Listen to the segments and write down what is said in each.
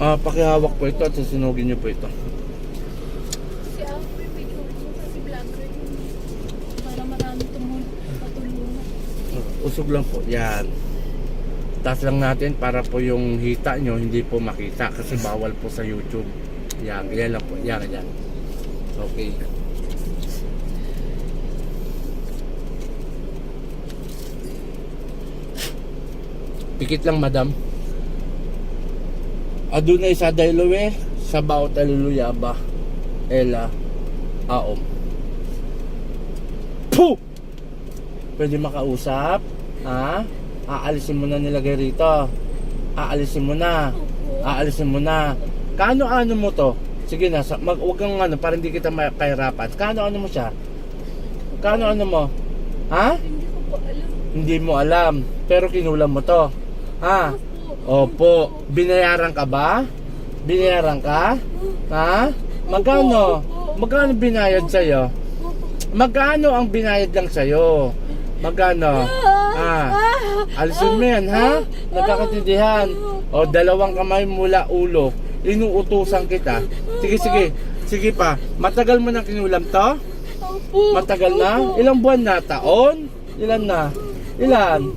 Ah, pakihawak po ito at susunugin niyo po ito. Si Alfred, may tulong kasi vlogger yun. Para marami tumulong patulungan. Usog lang po. Yan. Taas lang natin para po yung hita nyo hindi po makita kasi bawal po sa YouTube. Yan, yan lang po. Yan, yan. Okay. Pikit lang, madam. Adunay sa daylowe, sa bawat aluluyaba, ela, aom. Puh! Pwede makausap? Ha? Aalisin mo na nilagay rito. Aalisin mo na. Aalisin mo na. Kaano-ano mo to? Sige na, sa, mag, wag kang ano, para hindi kita makahirapan. Kaano-ano mo siya? Kaano-ano mo? Ha? Hindi ko po alam. Hindi mo alam. Pero kinulam mo to. Ha? Opo. Binayaran ka ba? Binayaran ka? Ha? Magkano? Magkano binayad sa'yo? Magkano ang binayad lang sa'yo? Magkano? Ah, alisin mo yan, ha? Nagkakatindihan. O, dalawang kamay mula ulo. Inuutusan kita. Sige, sige. Sige pa. Matagal mo nang kinulam to? Matagal na? Ilang buwan na? Taon? Ilan na? Ilan?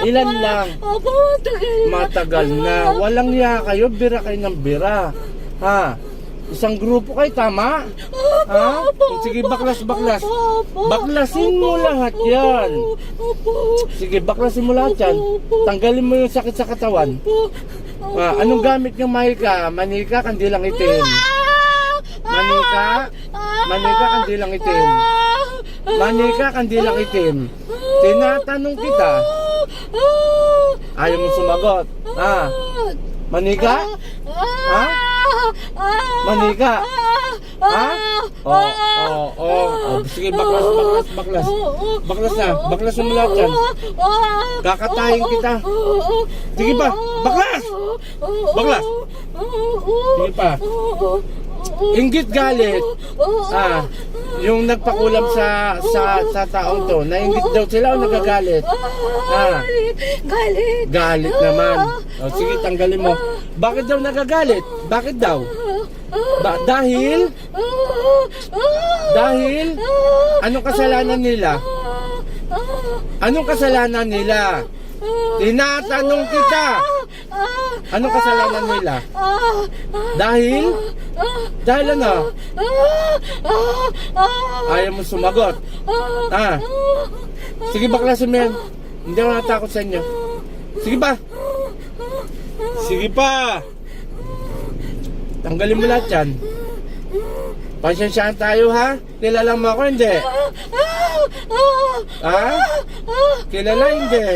Ah, Ilan lang? Opo, matagal na. Matagal na. Walang ya kayo. Bira kayo ng bira. Ha? Isang grupo kayo, tama? Ha? Sige, baklas, baklas. Baklasin mo lahat yan. Opo. Sige, baklasin mo lahat yan. Tanggalin mo yung sakit sa katawan. Opo. Ah, anong gamit yung manika? Manika, kandilang itim. Manika? Manika, kandilang itim. Manika, kandilang itim. Tinatanong kita. Ayaw mo sumagot. Ha? Manika? Ha? Manika? Ha? Oo, oo, oo. Oh, sige, baklas, baklas, baklas. Baklas na, baklas mo lahat yan. Kakatayin kita. Sige pa, baklas! Baklas! Sige pa. Inggit galit. Ah, yung nagpakulam sa sa sa taong to, nainggit daw sila o nagagalit? Ah. Galit. Galit naman. O sige, tanggalin mo. Bakit daw nagagalit? Bakit daw? Ba dahil dahil anong kasalanan nila? Anong kasalanan nila? Tinatanong kita. Anong kasalanan nila? Dahil dahil ano? Ayaw mo sumagot. Ah. Sige baklasin mo yan. Hindi ako natakot sa inyo. Sige pa. Sige pa. Tanggalin mo lahat yan. Pasensyaan tayo ha? Kilala mo ako hindi? Ha? Kilala hindi?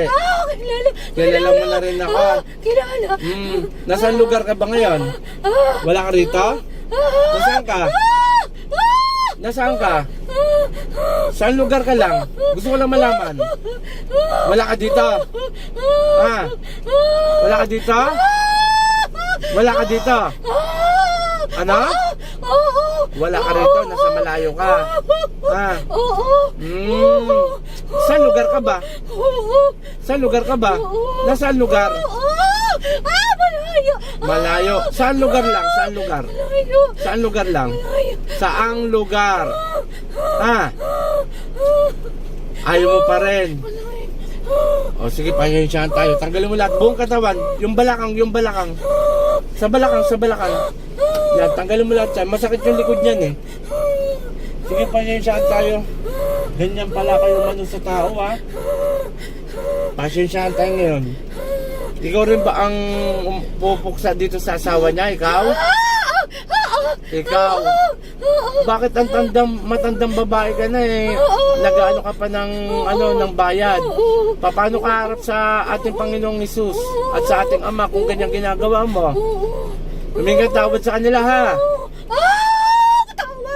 Kilala. Kilala mo na rin ako. Kilala. Hmm, nasaan lugar ka ba ngayon? Wala ka rito? Nasaan ka? Nasaan ka? Saan lugar ka lang? Gusto ko lang malaman. Wala ka dito? Ha? Wala ka dito? Wala ka dito? Ano? Wala ka rito, nasa malayo ka. Ha? Oo. Hmm. Saan lugar ka ba? Oo. Saan lugar ka ba? Nasaan lugar? Oo. Ah, malayo. Malayo. Saan lugar lang? Saan lugar? Malayo. Saan lugar lang? Malayo. Saang lugar? Ha? Ayaw mo pa rin. O sige, pahinsyahan tayo. Tanggalin mo lahat. Buong katawan. Yung balakang, yung balakang. Sa balakang, sa balakang. Yan, tanggalin mo lahat yan. Masakit yung likod niyan eh. Sige, pahinsyahan tayo. Ganyan pala kayo mano sa tao ha. Pahinsyahan tayo ngayon. Ikaw rin ba ang pupuksa dito sa asawa niya? Ikaw? Ikaw? Bakit ang tandang, matandang babae ka na eh? Nag-ano ka pa ng, ano, ng bayad? Paano ka harap sa ating Panginoong Isus at sa ating Ama kung ganyang ginagawa mo? Humingi ka tawad sa kanila ha?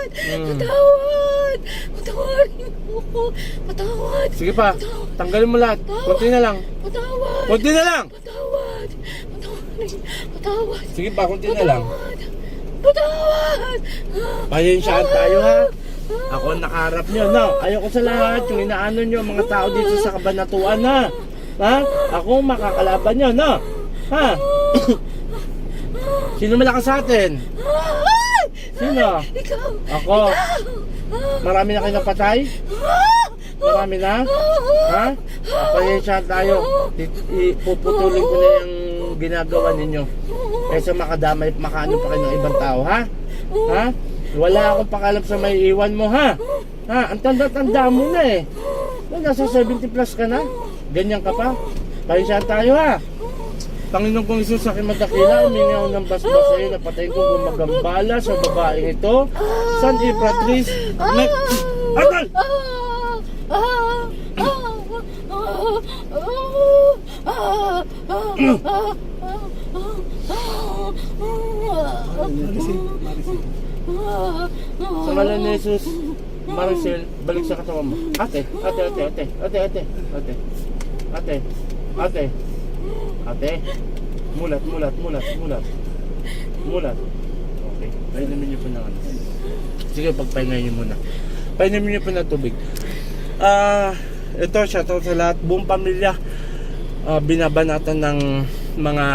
Ah! Patawad! Hmm. Patawad! Patawad! Ako. Patawad! Sige pa, tanggalin mo lahat. Kunti na lang. Patawad! Kunti na lang! Patawad! Patawad! Patawad! Sige pa, kunti na lang. Patawad! Pahinsyahan tayo ha? Ako ang nakaharap nyo, no? Ayoko sa lahat, yung inaano nyo, mga tao dito sa kabanatuan, ha? Ha? Ako ang makakalaban nyo, no? Ha? Sino malakas sa atin? Sino? Ikaw! Ako. Marami na kayo napatay? Marami na? Ha? Pasensya tayo. I- Ipuputulin ko na yung ginagawa ninyo. Kaysa makadamay, makaano pa kayo ng ibang tao, ha? Ha? Wala akong pakalam sa may iwan mo, ha? Ha? Ang tanda-tanda mo na eh. Na, nasa 70 plus ka na. Ganyan ka pa. Pasensya tayo, ha? Panginoon kong Isus sa aking madakila, umingaw ng basbas sa iyo, napatayin ko gumagambala sa babaeng ito. San Imperatriz, Mek... Atal! Sa ngalan ni Jesus, Maricel, balik sa katawan mo. Ate, ate, ate, ate, ate, ate, ate, ate, ate, ate, mulat, mulat, mulat, mulat, mulat. Okay, painumin niyo po ng ano. Sige, pagpahingayin niyo muna. Painumin niyo po ng tubig. Ah, ito, shoutout sa lahat, buong pamilya. Ah, binabanatan ng mga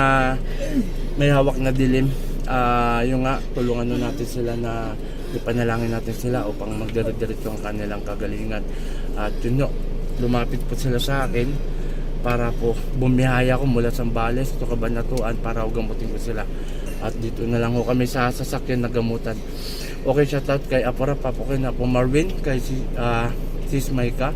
may hawak na dilim. Ah, yung nga, tulungan nun natin sila na ipanalangin natin sila upang magdire-diretso ang kanilang kagalingan. At yun lumapit po sila sa akin para po bumiyaya ko mula sa Bales ito kabanatuan para gamutin ko sila. At dito na lang ho kami sa sasakyan na gamutan. Okay, shoutout kay Apora, Papo kay Apo Marvin, kay si, ah, Sis Maika,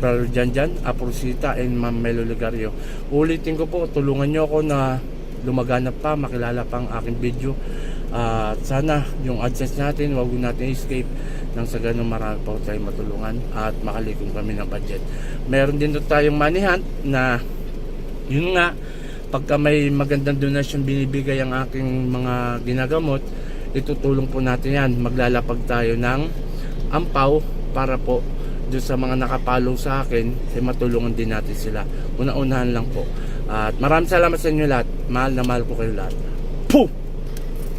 Brother Janjan, Apo Rosita, and Ma'am Melo Ligario. Ulitin ko po, tulungan nyo ako na lumaganap pa, makilala pa ang aking video. At sana yung AdSense natin, wag natin escape nang sa ganun marami pa tayo matulungan at makalikong kami ng budget. Meron din doon tayong money hunt na yun nga, pagka may magandang donasyon binibigay ang aking mga ginagamot, itutulong po natin yan. Maglalapag tayo ng ampaw para po doon sa mga nakapalo sa akin, ay matulungan din natin sila. Una-unahan lang po. At maraming salamat sa inyo lahat. Mahal na mahal ko kayo lahat. Puh!